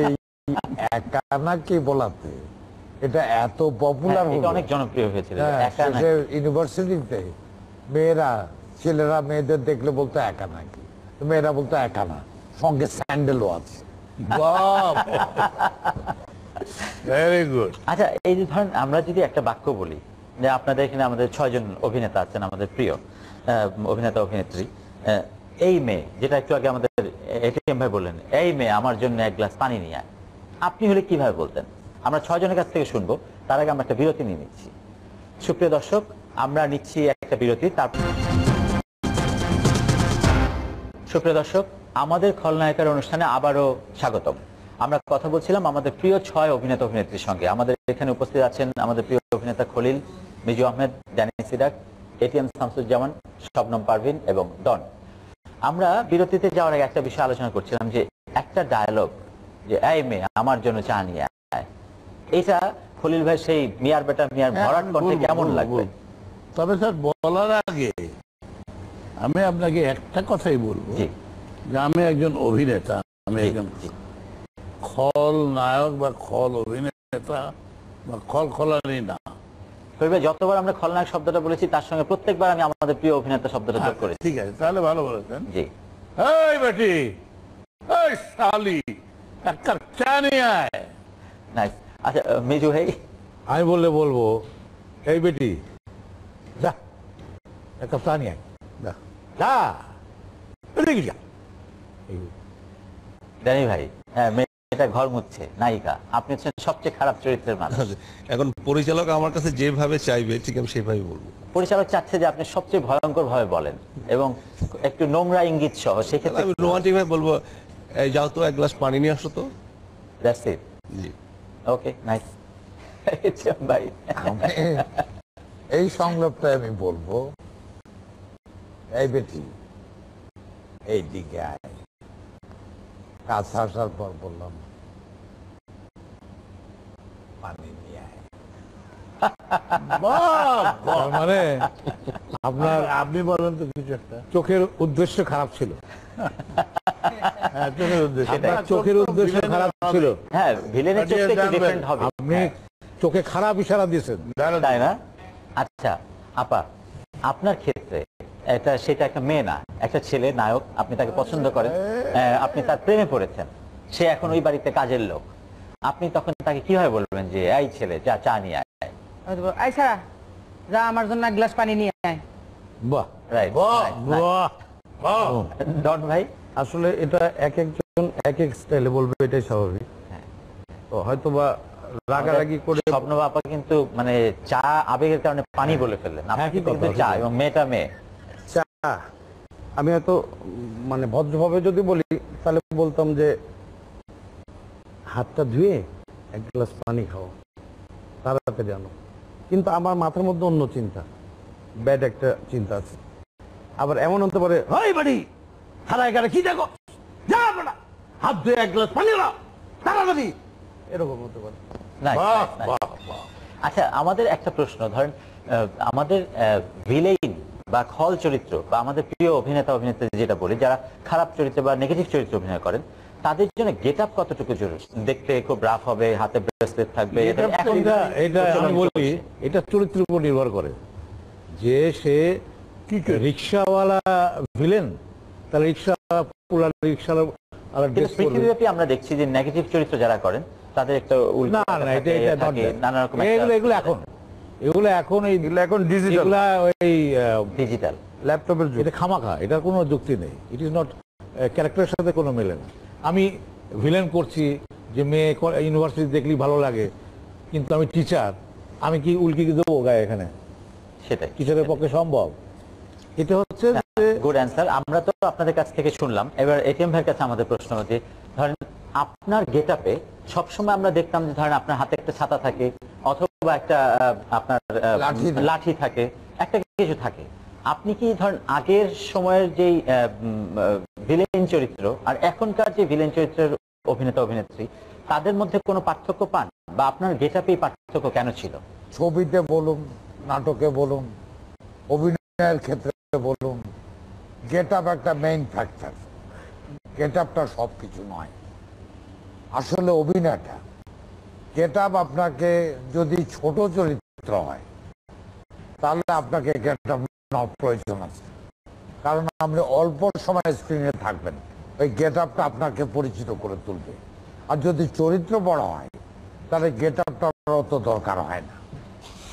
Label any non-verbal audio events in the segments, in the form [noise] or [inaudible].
এই একানাকে বলাতে? এটা এত পপুলার হ্যাঁ, অনেক জনপ্রিয় হয়েছিল একা না ইউনিভার্সিটিতে মেয়েরা ছেলেরা মেয়েদের দেখলে বলতো একা নাকি মেয়েরা বলতো একা না সঙ্গে স্যান্ডেলও আছে। ভেরি গুড আচ্ছা এই যে ধরেন আমরা যদি একটা বাক্য বলি যে আপনাদের এখানে আমাদের ছয়জন অভিনেতা আছেন আমাদের প্রিয় অভিনেতা অভিনেত্রী এই মেয়ে, যেটা একটু আগে আমাদের এটিএম ভাই বললেন, এই মেয়ে আমার জন্য এক গ্লাস পানি নিয়ে আয়। আপনি হলে কীভাবে বলতেন? আমরা ছয়জনের কাছ থেকে শুনব, তার আগে আমরা একটা বিরতি নিয়ে নিচ্ছি। সুপ্রিয় দর্শক, আমরা নিচ্ছি একটা বিরতি তারপর সুপ্রিয় দর্শক, আমাদের খলনায়কের অনুষ্ঠানে আবারও স্বাগতম। আমরা কথা বলছিলাম আমাদের প্রিয় ছয় অভিনেতা অভিনেত্রীর সঙ্গে। আমাদের এখানে উপস্থিত আছেন আমাদের প্রিয় অভিনেতা খলিল, মিজু আহমেদ ড্যানি সিডাক এটিএম শামসুজ্জামান, শবনম পারভিন এবং ডন। আমরা বিরতিতে যাওয়ার আগে একটা বিষয় আলোচনা করছিলাম যে একটা ডায়ালগ যে এই মেয়ে আমার জন্য চা নিয়ে আয়। এটা খলিল ভাই সেই মিয়ার বেটা মিয়ার ভরাট কণ্ঠে কেমন লাগবে? তবে স্যার বলার আগে আমি আপনাকে একটা কথাই বলব। যে আমি একজন অভিনেতা আমি একজন। খল নায়ক বা খল অভিনেতা বা খল খলানি না। ভাই যতবার আমরা খলনায়ক শব্দটা বলেছি তার সঙ্গে প্রত্যেকবার আমি আমাদের প্রিয় অভিনেতা শব্দটা যোগ করেছি। ঠিক আছে তাহলে ভালো বলেছেন। জি। এই বেটি এই শালি এক কাপ চা নিয়ে আয়। নাইস আচ্ছা মিজু ভাই। আমি বললে বলব এই বেটি যা এক কাপ চা নিয়ে আয়। যা যা এদিকে যা। ড্যানি ভাই হ্যাঁ মেয়েটা ঘর মুচ্ছে নায়িকা। আপনি হচ্ছেন সবচেয়ে খারাপ চরিত্রের মানুষ। এখন পরিচালক আমার কাছে যেভাবে চাইবে ঠিক আমি সেভাবে বলব। পরিচালক চাচ্ছে যে আপনি সবচেয়ে ভয়ঙ্কর ভাবে বলেন এবং একটু নোংরা ইঙ্গিত সহ সেক্ষেত্রে আমি রোমান্টিক ভাবে বলব এই যাও তো এক গ্লাস পানি নিয়ে আসো তো। That's it G. Okay nice ভাই এই সংলাপটা আমি বলব এই বেটি এই দিকে আয়। কাছে আসার পর বললাম পানি নিয়ে আয়। তার মানে আপনার আপনি বলেন তো কিছু একটা। চোখের উদ্দেশ্য খারাপ ছিল। হ্যাঁ, চোখের উদ্দেশ্য। আপনার চোখের উদ্দেশ্য খারাপ ছিল। হ্যাঁ ভিলেনের চোখটা একটু ডিফারেন্ট হবে। আপনি চোখে খারাপ ইশারা দিয়েছেন। তাই না? আচ্ছা আপা আপনার ক্ষেত্রে এটা সেটা একটা মেয়ে না একটা ছেলে নায়ক আপনি তাকে পছন্দ করেন আপনি তার প্রেমে পড়েছেন সে এখন ওই বাড়িতে কাজের লোক। আপনি তখন তাকে কীভাবে বলবেন যে এই ছেলে যা চা নিয়ে আয় যা আমার জন্য এক গ্লাস পানি নিয়ে আয় বাহ রাইট বাহ, বাহ, বাহ। ডন ভাই? আসলে এটা এক একজন এক এক স্টাইলে বলবে এটাই স্বাভাবিক। তো হয়তো বা রাগারাগি করে স্বপ্ন বাপা কিন্তু মানে চা আবেগের কারণে পানি বলে ফেললেন। আপনি হ্যাঁ, কিন্তু চা এবং মেয়েটা মেয়ে। আমি হয়তো মানে ভদ্রভাবে যদি বলি তাহলে বলতাম যে হাতটা ধুয়ে এক গ্লাস পানি খাও তাড়াতাড়ি জানো কিন্তু আমার মাথার মধ্যে অন্য চিন্তা ব্যাড একটা চিন্তা আছে। আবার এমন হতে পারে হয় বাড়ি হারায় গেলে কি দেখো? যা হাত ধুয়ে এক গ্লাস পানি নাও তাড়াতাড়ি। এরকম হতে পারে। আচ্ছা আমাদের একটা প্রশ্ন ধরেন আমাদের ভিলেইন বা খল চরিত্র বা আমাদের প্রিয় অভিনেতা অভিনেত্রী যেটা বলি যারা খারাপ চরিত্র বা নেগেটিভ চরিত্র অভিনয় করেন তাদের জন্য গেট আপ কতটুকু জরুরি? দেখতে খুব রাফ হবে হাতে ব্রেসলেট থাকবে এটা এখন এটা এটা আমি বলি এটা চরিত্রের উপর নির্ভর করে। যে সে কি রিক্সাওয়ালা ভিলেন তাহলে রিক্সা রিক্সাওয়ালা পৃথিবীব্যাপী আমরা দেখছি যে নেগেটিভ চরিত্র যারা করেন তাদের একটা উল্টো না না এটা এটা নানা রকম এগুলো এগুলো এখন। এগুলো এখন এই এখন ডিজিটাল ওই ডিজিটাল ল্যাপটপের যুগ। এটা খামাখা এটার কোনো যুক্তি নেই। ইট ইজ নট ক্যারেক্টারের সাথে কোনো মেলে না। আমি ভিলেন করছি যে মেয়ে ইউনিভার্সিটি দেখলেই ভালো লাগে কিন্তু আমি টিচার আমি কি উল্কি দেবো গায়ে এখানে? সেটাই টিচারের পক্ষে সম্ভব। এটা হচ্ছে গুড অ্যান্সার আমরা তো আপনাদের কাছ থেকে শুনলাম। এবার এটিএম ভাইয়ের কাছে আমাদের প্রশ্ন হচ্ছে ধরেন আপনার গেট আপে সবসময় আমরা দেখতাম যে ধরেন আপনার হাতে একটা ছাতা থাকে অথবা একটা আপনার লাঠি থাকে। একটা কিছু থাকে। আপনি কি ধরেন আগের সময়ের যেই ভিলেন চরিত্র আর এখনকার যে ভিলেন চরিত্রের অভিনেতা অভিনেত্রী তাদের মধ্যে কোনো পার্থক্য পান? বা আপনার গেট পার্থক্য কেন ছিল? ছবিতে বলুন নাটকে বলুন অভিনয়ের ক্ষেত্রে বলুন গেট আপ একটা মেইন ফ্যাক্টর গেট আপটা সব কিছু নয়। আসলে অভিনয়টা। গেট আপনাকে যদি ছোট চরিত্র হয়, তাহলে আপনাকে গেট আপ নেওয়ার প্রয়োজন আছে। কারণ আপনি অল্প সময় স্ক্রিনে থাকবেন, ওই গেট আপটা আপনাকে পরিচিত করে তুলবে। আর যদি চরিত্র বড় হয়, তাহলে গেট আপটা অত দরকার হয় না।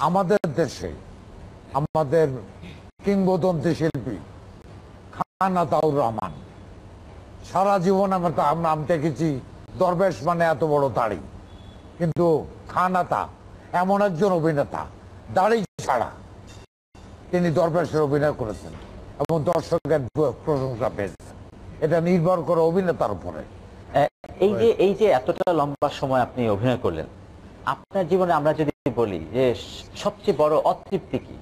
আমাদের দেশে, আমাদের কিংবদন্তি শিল্পী খান আতাউর রহমান, সারা জীবন আমরা আমরা আমি দেখেছি, দরবেশ মানে এত বড় দাড়ি কিন্তু খানাতা এমন একজন অভিনেতা দাড়ি ছাড়া তিনি দরবেশের অভিনয় করেছেন এবং দর্শকের প্রশংসা পেয়েছেন। এটা নির্ভর করে অভিনেতার উপরে। এই যে এই যে এতটা লম্বা সময় আপনি অভিনয় করলেন আপনার জীবনে আমরা যদি বলি যে সবচেয়ে বড় অতৃপ্তি কি?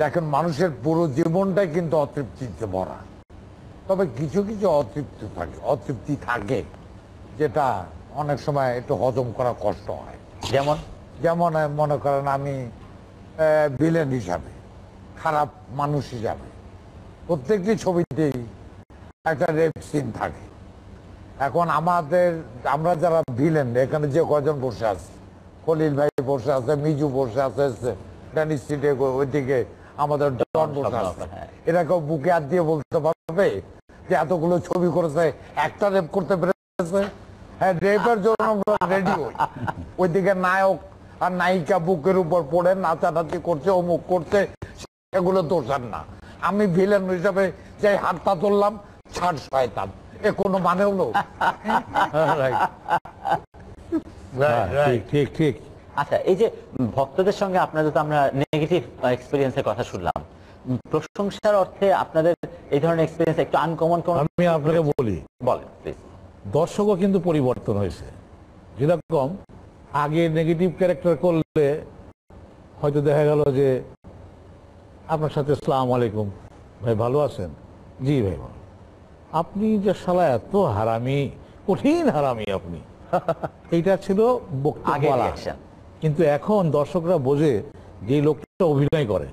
দেখেন মানুষের পুরো জীবনটাই কিন্তু অতৃপ্তিতে ভরা। তবে কিছু কিছু অতৃপ্তি থাকে অতৃপ্তি থাকে যেটা অনেক সময় একটু হজম করা কষ্ট হয়। যেমন? যেমন মনে করেন আমি ভিলেন হিসাবে খারাপ মানুষ হিসাবে প্রত্যেকটি ছবিতেই একটা রেপ সিন থাকে। এখন আমাদের আমরা যারা ভিলেন এখানে যে কজন বসে আছে খলিল ভাই বসে আছে মিজু বসে আছে ড্যানি স্ট্রিটে ওইদিকে আমাদের ডন বসে আছে। হ্যাঁ। এরা কেউ বুকে হাত দিয়ে বলতে পারবে যে এতগুলো ছবি করেছে একটা রেপ করতে পেরেছে? হ্যাঁ রেপের জন্য রেডি হই। ওইদিকে নায়ক আর নায়িকা বুকের উপর পড়ে নাচানাচি করছে অমুক করছে এগুলো দোষার না। আমি ভিলেন হিসাবে যে হাতটা তুললাম ছাড় শয়তান। এ কোনো মানে হলো? হ্যাঁ, ঠিক ঠিক ঠিক। আচ্ছা এই যে ভক্তদের সঙ্গে আপনাদের তো আমরা নেগেটিভ এক্সপিরিয়েন্সের কথা শুনলাম। প্রশংসার অর্থে আপনাদের এই ধরনের এক্সপিরিয়েন্স একটু আনকমন কোন আমি আপনাকে বলি। বলেন প্লিজ দর্শকও কিন্তু পরিবর্তন হয়েছে। যেরকম আগে নেগেটিভ ক্যারেক্টার করলে হয়তো দেখা গেল যে আপনার সাথে সালাম আলাইকুম ভাই ভালো আছেন? জি ভাই ভালো। আপনি যে শালা এত হারামি কঠিন হারামি আপনি। এইটা ছিল কিন্তু এখন দর্শকরা বোঝে যে লোকটা অভিনয় করে।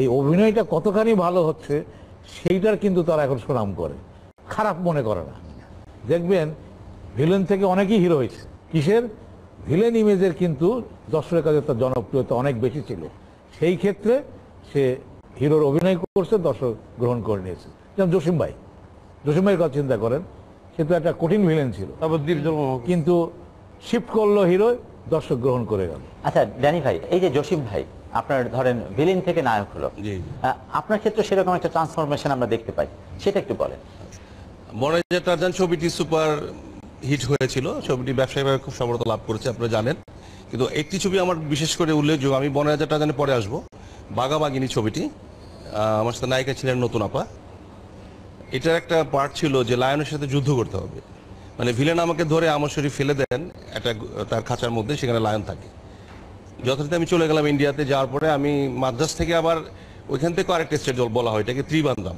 এই অভিনয়টা কতখানি ভালো হচ্ছে সেইটার কিন্তু তারা এখন সুনাম করে। খারাপ মনে করে না। দেখবেন ভিলেন থেকে অনেকেই হিরো হয়েছে। কিসের? ভিলেন ইমেজের কিন্তু দর্শকের কাছে তার জনপ্রিয়তা অনেক বেশি ছিল। সেই ক্ষেত্রে সে হিরোর অভিনয় করছে দর্শক গ্রহণ করে নিয়েছে। যেমন জসিম ভাই। জসিম ভাইয়ের কথা চিন্তা করেন সে তো একটা কঠিন ভিলেন ছিল। কিন্তু শিফট করল হিরো দর্শক গ্রহণ করে গেল। আচ্ছা ড্যানি ভাই এই যে জসিম ভাই আপনার ধরেন ভিলেন থেকে নায়ক হলো। আপনার ক্ষেত্রে সেরকম একটা ট্রান্সফরমেশন আমরা দেখতে পাই সেটা একটু বলেন। মনে যে টারজান ছবিটি সুপার হিট হয়েছিল। ছবিটি ব্যবসায়িকভাবে খুব সফলতা লাভ করেছে, আপনারা জানেন। কিন্তু একটি ছবি আমার বিশেষ করে উল্লেখযোগ্য, আমি বনরাজা টারজানে পরে আসব। বাগাবাগিনী ছবিটি। আমার সাথে নায়িকা ছিলেন নতুন আপা। এটার একটা পার্ট ছিল যে লায়নের সাথে যুদ্ধ করতে হবে। মানে ভিলেন আমাকে ধরে আমার শরীর ফেলে দেন, একটা তার খাঁচার মধ্যে, সেখানে লায়ন থাকে। যথারীতি আমি চলে গেলাম ইন্ডিয়াতে, যাওয়ার পরে আমি মাদ্রাস থেকে আবার ওইখান থেকে আরেকটা স্টেট বলা হয়, এটাকে ত্রিবান্দাম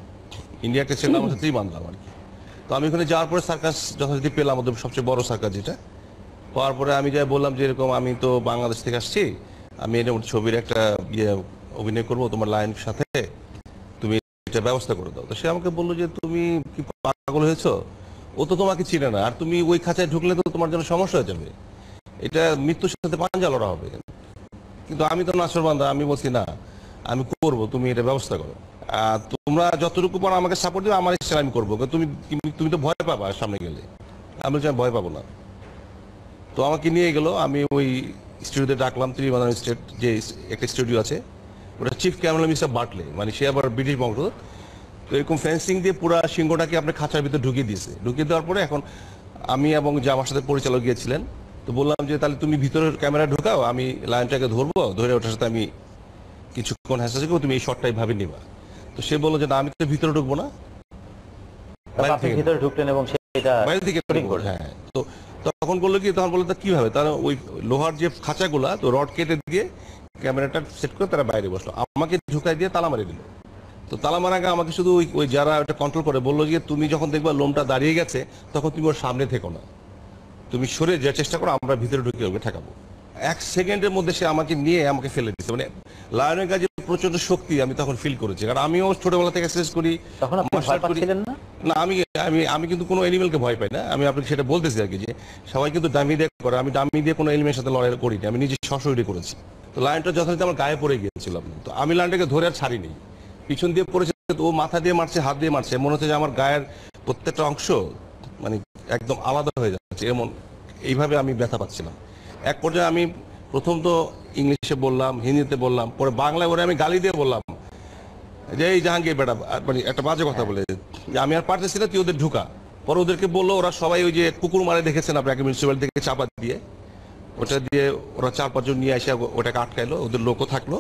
ইন্ডিয়া একটা স্টেট নাম হচ্ছে ত্রিবান্দাম আর কি। তো আমি ওখানে যাওয়ার পরে সার্কাস যথারীতি পেলাম, ওদের সবচেয়ে বড় সার্কাস যেটা। পাওয়ার পরে আমি যাই বললাম যে এরকম আমি তো বাংলাদেশ থেকে আসছি, আমি এরকম ছবির একটা ইয়ে অভিনয় করব তোমার লাইনের সাথে, তুমি এটা ব্যবস্থা করে দাও। তো সে আমাকে বলল যে, তুমি কি পাগল হয়েছো? ও তো তোমাকে চিনে না, আর তুমি ওই খাঁচায় ঢুকলে তো তোমার জন্য সমস্যা হয়ে যাবে। এটা মৃত্যুর সাথে পাঞ্জা লড়া হবে। কিন্তু আমি তো নাসর বান্ধা আমি বলছি না, আমি করব, তুমি এটা ব্যবস্থা করো। আর তোমরা যতটুকু পারো আমাকে সাপোর্ট দিবে, আমার ইচ্ছা আমি করব। তুমি, তুমি- তো ভয় পাবা সামনে গেলে। আমি বলছি, আমি ভয় পাবো না। তো আমাকে নিয়ে গেল, আমি ওই স্টুডিওতে ডাকলাম ত্রিবান্ধাম স্টেট যে একটা স্টুডিও আছে, ওটা চিফ ক্যামেরা মিস্টার বাটলে মানে সে আবার ব্রিটিশ বংশ তো এরকম ফেন্সিং দিয়ে পুরো সিংহটাকে আপনার খাঁচার ভিতরে ঢুকিয়ে দিয়েছে। ঢুকিয়ে দেওয়ার পরে এখন আমি এবং যে আমার সাথে পরিচালক গিয়েছিলেন, তো বললাম যে, তাহলে তুমি ভিতরে ক্যামেরা ঢোকাও, আমি লাইনটাকে ধরবো, ধরে ওটার সাথে আমি কিছুক্ষণ হ্যাসা করব, তুমি এই শটটাই ভাবে নিবা। তো সে বলল যে না আমি তো ভিতরে ঢুকবো না। ভিতরে ঢুকলেন এবং সেটা বাইরে থেকে। হ্যাঁ। তো তখন বলল কি তখন বলল কীভাবে তারা ওই লোহার যে খাঁচাগুলা তো রড কেটে দিয়ে ক্যামেরাটা সেট করে তারা বাইরে বসল। আমাকে ঢুকাই দিয়ে তালা মারি দিল। তো তালা মারা আগে আমাকে শুধু ওই ওই যারা ওটা কন্ট্রোল করে বলল যে তুমি যখন দেখবা লোমটা দাঁড়িয়ে গেছে তখন তুমি ওর সামনে থেকো না। তুমি সরে যাওয়ার চেষ্টা করো আমরা ভিতরে ঢুকে ওকে ঠেকাবো। এক সেকেন্ডের মধ্যে সে আমাকে নিয়ে আমাকে ফেলে দিচ্ছে মানে লায়নের কাজে প্রচণ্ড শক্তি আমি তখন ফিল করেছি। কারণ আমিও ছোটবেলা থেকে এক্সারসাইজ করি না? আমি আমি আমি কিন্তু কোনো এনিমেলকে ভয় পাই না। আমি আপনাকে সেটা বলতেছি আর কি যে সবাই কিন্তু ডামি দিয়ে করে আমি ডামি দিয়ে কোনো এনিমেলের সাথে লড়াই করিনি। আমি নিজে সশরীরে করেছি। তো লাইনটা যথারীতি আমার গায়ে পড়ে গিয়েছিলাম তো আমি লাইনটাকে ধরে আর ছাড়িনি। পিছন দিয়ে পড়েছে তো ও মাথা দিয়ে মারছে হাত দিয়ে মারছে। মনে হচ্ছে যে আমার গায়ের প্রত্যেকটা অংশ মানে একদম আলাদা হয়ে যাচ্ছে। এমন এইভাবে আমি ব্যথা পাচ্ছিলাম। এক পর্যায়ে আমি প্রথম তো ইংলিশে বললাম হিন্দিতে বললাম পরে বাংলায় ওরে আমি গালি দিয়ে বললাম যে এই জাহাঙ্গীর বেটা মানে একটা বাজে কথা বলে। যে আমি আর পারতেছি না তুই ওদের ঢুকা। পরে ওদেরকে বলল ওরা সবাই ওই যে কুকুর মারে দেখেছেন আপনাকে মিউনিসিপ্যাল থেকে চাপা দিয়ে। ওটা দিয়ে ওরা চার পাঁচজন নিয়ে এসে ওটাকে আটকাইলো ওদের লোকও থাকল।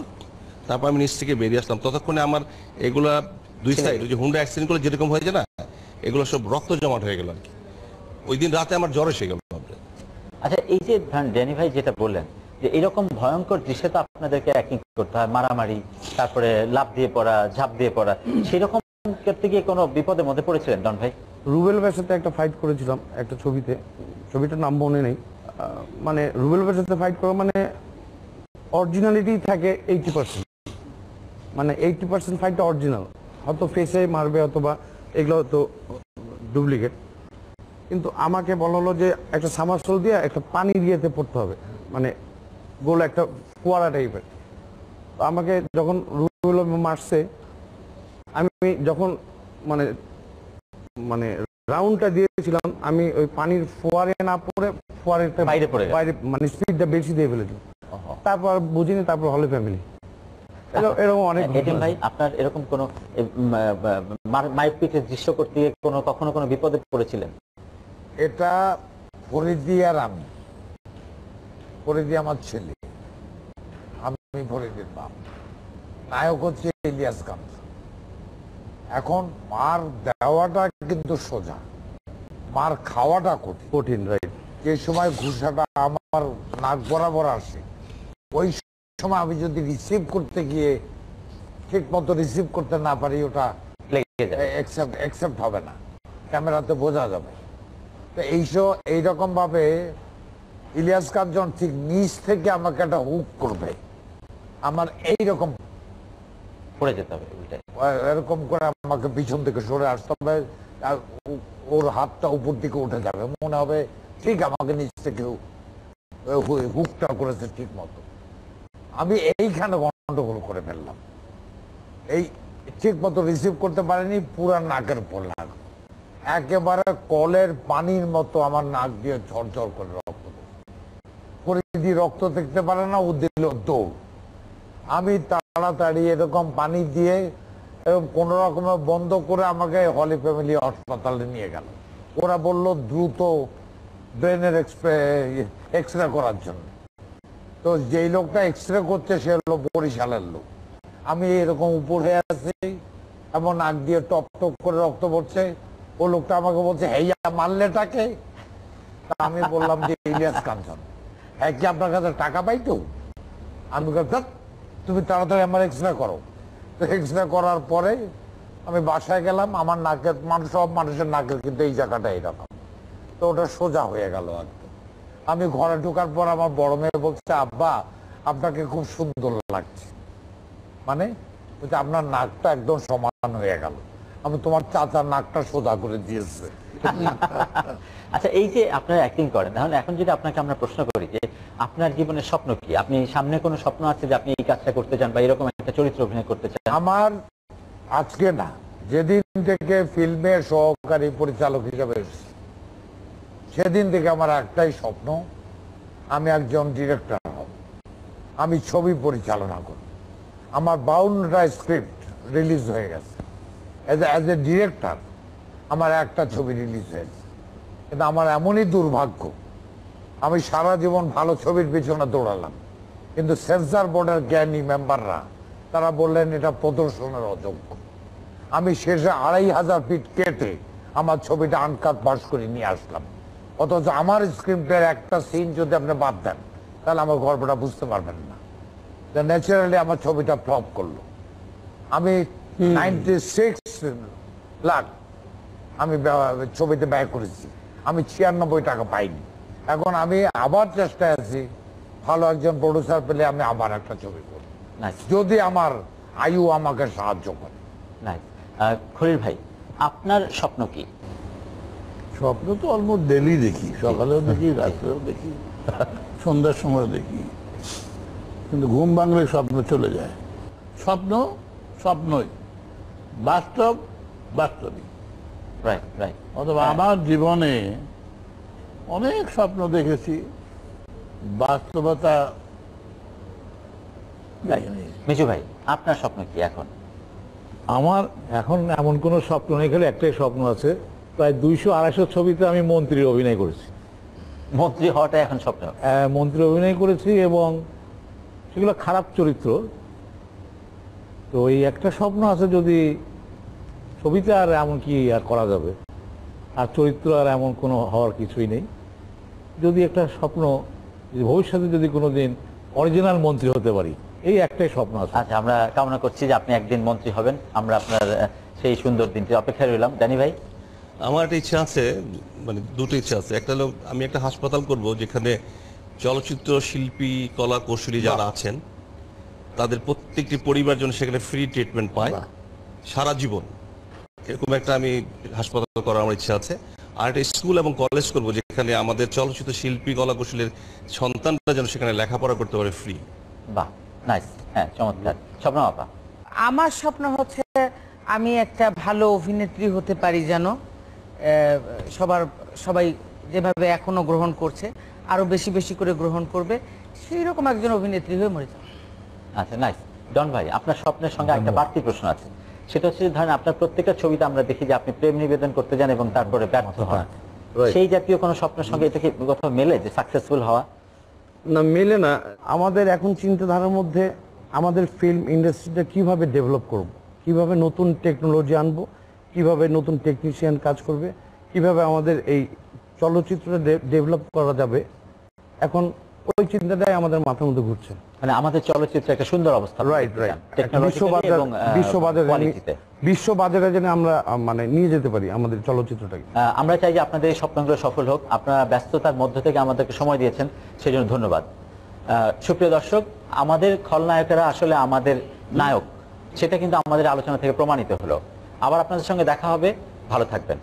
তারপর আমি নিচ থেকে বেরিয়ে আসলাম। ততক্ষণে আমার এগুলা দুই সাইড ওই যে হুন্ডা অ্যাক্সিডেন্টগুলো যেরকম হয়েছে না এগুলো সব রক্ত জমাট হয়ে গেল আর কি। ওই দিন রাতে আমার জ্বর এসে গেল। আচ্ছা এই যে ড্যানি ভাই যেটা বললেন, যে এরকম ভয়ঙ্কর দৃশ্যে তো আপনাদেরকে অ্যাক্টিং করতে হয়, মারামারি, তারপরে লাভ দিয়ে পড়া, ঝাঁপ দিয়ে পড়া, সেরকম করতে গিয়ে কোনো বিপদের মধ্যে পড়েছিলেন ডন ভাই? রুবেল ভাইয়ের সাথে একটা ফাইট করেছিলাম একটা ছবিতে, ছবিটার নাম মনে নেই। মানে রুবেল ভাইয়ের সাথে ফাইট করা মানে অরিজিনালিটি থাকে এইটি পার্সেন্ট মানে এইটি পার্সেন্ট ফাইটটা অরিজিনাল হয়তো ফেসে মারবে অথবা এগুলো হয়তো ডুপ্লিকেট কিন্তু আমাকে বলা হলো যে একটা সামারসোল দিয়ে একটা পানি দিয়েতে পড়তে হবে। মানে গোল একটা ফোয়ারা টাইপের। তো আমাকে যখন রুবেল মারছে আমি যখন মানে মানে রাউন্ডটা দিয়েছিলাম আমি ওই পানির ফোয়ারে না পড়ে ফোয়ারের বাইরে পড়ে বাইরে মানে স্পিডটা বেশি দিয়ে ফেলেছি তারপর বুঝিনি তারপর হলে ফ্যামিলি এরকম অনেক এটিএম ভাই আপনার এরকম কোনো মায়ের পিঠের দৃশ্য করতে গিয়ে কোনো কখনো কোনো বিপদে পড়েছিলেন? এটা ফরিদি আর আমি ফরিদি আমার ছেলে। আমি ফরিদির বাপ। নায়ক হচ্ছে ইলিয়াস খান এখন মার দেওয়াটা কিন্তু সোজা। মার খাওয়াটা কঠিন। কঠিন রাইট যে সময় ঘুষাটা আমার নাক বরাবর আসে ওই সময় আমি যদি রিসিভ করতে গিয়ে ঠিক মতো রিসিভ করতে না পারি ওটা লেগে যায়। একসেপ্ট একসেপ্ট হবে না। ক্যামেরাতে বোঝা যাবে। তো এইসব এইরকম ভাবে ইলিয়াস কাঞ্চন ঠিক নিচ থেকে আমাকে একটা হুক করবে আমার এইরকম পড়ে যেতে হবে এরকম করে আমাকে পিছন থেকে সরে আসতে হবে আর ওর হাতটা উপর দিকে উঠে যাবে। মনে হবে ঠিক আমাকে নিচ থেকে হুকটা করেছে ঠিক মতো। আমি এইখানে গন্ডগোল করে ফেললাম। এই ঠিক মতো রিসিভ করতে পারিনি পুরা নাকের উপর লাগল। একেবারে কলের পানির মতো আমার নাক দিয়ে ঝরঝর করে রক্ত পরিধি রক্ত দেখতে পারে না ও দিল দৌড়। আমি তাড়াতাড়ি এরকম পানি দিয়ে এবং কোন রকমে বন্ধ করে আমাকে হলি ফ্যামিলি হাসপাতালে নিয়ে গেল। ওরা বলল, দ্রুত ব্রেনের এক্স রে করার জন্য। তো যেই লোকটা এক্স রে করছে, সে হলো বরিশালের লোক। আমি এরকম উপর আছি এমন নাক দিয়ে টপ টপ করে রক্ত পড়ছে। ও লোকটা আমাকে বলছে হেইয়া মারলেটাকে তা আমি বললাম যে, ইলিয়াস কাঞ্চন হ্যাঁ কি আপনার কাছে টাকা পাইতো আমি তুমি তাড়াতাড়ি আমার এক্স রে করো। তো এক্স রে করার পরে আমি বাসায় গেলাম, আমার নাকের, মানুষ, সব মানুষের নাকের কিন্তু এই জায়গাটা এইরকম তো ওটা সোজা হয়ে গেল একদম। আমি ঘরে ঢোকার পর আমার বড় মেয়ে বলছে, আব্বা, আপনাকে খুব সুন্দর লাগছে। মানে আপনার নাকটা একদম সমান হয়ে গেল। আমি তোমার চাচার নাকটা সোজা করে দিয়েছে। [laughs] আচ্ছা এই যে আপনারা অ্যাক্টিং করেন তাহলে এখন যদি আপনাকে আমরা প্রশ্ন করি যে আপনার জীবনের স্বপ্ন কি? আপনি সামনে কোনো স্বপ্ন আছে যে আপনি এই কাজটা করতে চান বা এরকম একটা চরিত্র অভিনয় করতে চান? আমার আজকে না যেদিন থেকে ফিল্মের সহকারী পরিচালক হিসেবে এসেছি সেদিন থেকে আমার একটাই স্বপ্ন আমি একজন ডিরেক্টর হব। আমি ছবি পরিচালনা করব। আমার বাউন্নটা স্ক্রিপ্ট রিলিজ হয়ে গেছে। অ্যাজ অ্যাজ এ ডিরেক্টর আমার একটা ছবি রিলিজ হয়েছে। কিন্তু আমার এমনই দুর্ভাগ্য, আমি সারা জীবন ভালো ছবির পিছনে দৌড়ালাম। কিন্তু সেন্সার বোর্ডের জ্ঞানী মেম্বাররা তারা বললেন, এটা প্রদর্শনের অযোগ্য। আমি শেষে আড়াই হাজার ফিট কেটে আমার ছবিটা আনকাট পাস করে নিয়ে আসলাম। অথচ আমার স্ক্রিপ্টের একটা সিন যদি আপনি বাদ দেন, তাহলে আমার গল্পটা বুঝতে পারবেন না। ন্যাচারালি আমার ছবিটা ফ্লপ করল। আমি নাইনটি সিক্স লাখ আমি ছবিতে ব্যয় করেছি। আমি ছিয়ানব্বই টাকা পাইনি। এখন আমি আবার চেষ্টায় আছি ভালো একজন প্রডিউসার পেলে আমি আবার একটা ছবি করব। নাইস যদি আমার আয়ু আমাকে সাহায্য করে। খলিল ভাই আপনার স্বপ্ন কি? স্বপ্ন তো অলমোস্ট ডেলি দেখি। সকালেও দেখি রাত্রেও দেখি সন্ধ্যার সময় দেখি। কিন্তু ঘুম ভাঙলে স্বপ্ন চলে যায়। স্বপ্ন স্বপ্নই। বাস্তব বাস্তবিক। রাইট রাইট অথবা আমার জীবনে অনেক স্বপ্ন দেখেছি বাস্তবতা মিজু ভাই আপনার স্বপ্ন কি এখন? আমার এখন এমন কোনো স্বপ্ন নেই খেলে একটাই স্বপ্ন আছে। প্রায় দুইশো আড়াইশো ছবিতে আমি মন্ত্রীর অভিনয় করেছি। মন্ত্রী হওয়াটা এখন স্বপ্ন? আহ, মন্ত্রী অভিনয় করেছি এবং সেগুলো খারাপ চরিত্র। তো এই একটা স্বপ্ন আছে যদি ছবিতে আর এমন কি আর করা যাবে? আর চরিত্র আর এমন কোনো হওয়ার কিছুই নেই। যদি একটা স্বপ্ন ভবিষ্যতে যদি কোনো দিন অরিজিনাল মন্ত্রী হতে পারি এই একটাই স্বপ্ন আছে। আচ্ছা আমরা কামনা করছি যে আপনি একদিন মন্ত্রী হবেন। আমরা আপনার সেই সুন্দর দিনটি অপেক্ষায় রইলাম। জানি ভাই? আমার একটা ইচ্ছা আছে মানে দুটো ইচ্ছা আছে। একটা হলো আমি একটা হাসপাতাল করব যেখানে চলচ্চিত্র শিল্পী কলা কৌশলী যারা আছেন তাদের প্রত্যেকটি পরিবার যেন সেখানে ফ্রি ট্রিটমেন্ট পায়। সারা জীবন। এরকম একটা আমি হাসপাতাল করার আমার ইচ্ছা আছে। আর একটা স্কুল এবং কলেজ করব যেখানে আমাদের চলচ্চিত্র শিল্পী কলা কৌশলের সন্তানরা যেন সেখানে লেখাপড়া করতে পারে ফ্রি বাহ নাইস হ্যাঁ চমৎকার। স্বপ্ন আমার স্বপ্ন হচ্ছে আমি একটা ভালো অভিনেত্রী হতে পারি যেন আহ, সবার সবাই যেভাবে এখনও গ্রহণ করছে আরও বেশি বেশি করে গ্রহণ করবে সেই রকম একজন অভিনেত্রী হয়ে মরে যাব। আচ্ছা নাইস ডন ভাই আপনার স্বপ্নের সঙ্গে একটা বাড়তি প্রশ্ন আছে। সেটা হচ্ছে যে ধরেন আপনার প্রত্যেকটা ছবিতে আমরা দেখি যে আপনি প্রেম নিবেদন করতে যান এবং তারপরে ব্যর্থ হন। সেই জাতীয় কোনো স্বপ্নের সঙ্গে এটা কি কোথাও মেলে যে সাকসেসফুল হওয়া? না মেলে না। আমাদের এখন চিন্তাধারার মধ্যে আমাদের ফিল্ম ইন্ডাস্ট্রিটা কীভাবে ডেভেলপ করব? কীভাবে নতুন টেকনোলজি আনব? কীভাবে নতুন টেকনিশিয়ান কাজ করবে? কীভাবে আমাদের এই চলচ্চিত্রটা ডেভেলপ করা যাবে? এখন ওই চিন্তাটাই আমাদের মাথার মধ্যে ঘুরছে। মানে আমাদের চলচ্চিত্রে একটা সুন্দর অবস্থা। রাইট রাইট বিশ্ববাজার যেন আমরা মানে নিয়ে যেতে পারি আমাদের চলচ্চিত্রটাকে। আমরা চাই যে আপনাদের এই স্বপ্নগুলো সফল হোক। আপনারা ব্যস্ততার মধ্য থেকে আমাদেরকে সময় দিয়েছেন সেই জন্য ধন্যবাদ। আহ, সুপ্রিয় দর্শক আমাদের খলনায়কেরা আসলে আমাদের নায়ক। সেটা কিন্তু আমাদের আলোচনা থেকে প্রমাণিত হলো। আবার আপনাদের সঙ্গে দেখা হবে। ভালো থাকবেন।